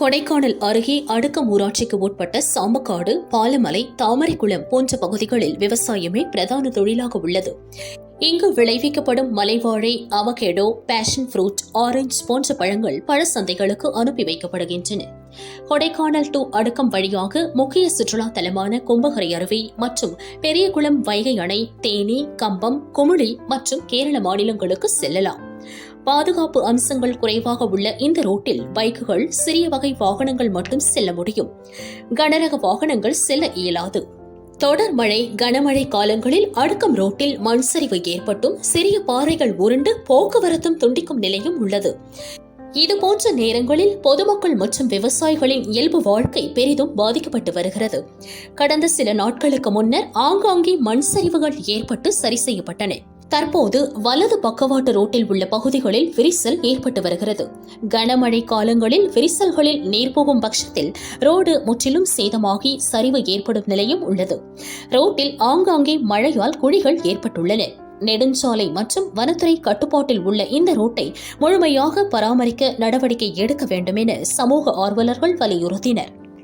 கொடைக்கானல் அருகே அடுக்கம் ஊராட்சிக்கு உட்பட்ட சாம்பக்காடு பாலமலை தாமரைக்குளம் போன்ற பகுதிகளில் விவசாயமே பிரதான தொழிலாக உள்ளது. இங்கு விளைவிக்கப்படும் மலைவாழை அவகேடோ பேஷன் ஃப்ரூட் ஆரஞ்சு போன்ற பழங்கள் பழ சந்தைகளுக்கு அனுப்பி வைக்கப்படுகின்றன. கொடைக்கானல் டு அடுக்கம் வழியாக முக்கிய சுற்றுலா தலமான கும்பகரை அருவி மற்றும் பெரியகுளம் வைகை அணை தேனி கம்பம் குமுளி மற்றும் கேரள மாநிலங்களுக்கு செல்லலாம். பாதுகாப்பு அம்சங்கள் குறைவாக உள்ள இந்த ரோட்டில் பைக்குகள் சிறிய வகை வாகனங்கள் மட்டும் செல்ல முடியும். கனரக வாகனங்கள் செல்ல இயலாது. தொடர் மழை கனமழை காலங்களில் அடுக்கம் ரோட்டில் மண் சரிவு ஏற்பட்டும் சிறிய பாறைகள் உருண்டு போக்குவரத்தும் துண்டிக்கும் நிலையும் உள்ளது. இதுபோன்ற நேரங்களில் பொதுமக்கள் மற்றும் விவசாயிகளின் இயல்பு வாழ்க்கை பெரிதும் பாதிக்கப்பட்டு வருகிறது. கடந்த சில நாட்களுக்கு முன்னர் ஆங்காங்கே மண் சரிவுகள் ஏற்பட்டு சரி செய்யப்பட்டன. தற்போது வலது பக்கவாட்டு ரோட்டில் உள்ள பகுதிகளில் விரிசல் ஏற்பட்டு வருகிறது. கனமழை காலங்களில் விரிசல்களில் நீர் போகும் பட்சத்தில் ரோடு முற்றிலும் சேதமாகி சரிவு ஏற்படும் நிலையும் உள்ளது. ரோட்டில் ஆங்காங்கே மழையால் குழிகள் ஏற்பட்டுள்ளன. நெடுஞ்சாலை மற்றும் வனத்துறை கட்டுப்பாட்டில் உள்ள இந்த ரோட்டை முழுமையாக பராமரிக்க நடவடிக்கை எடுக்க வேண்டும் என சமூக ஆர்வலர்கள் வலியுறுத்தினர்.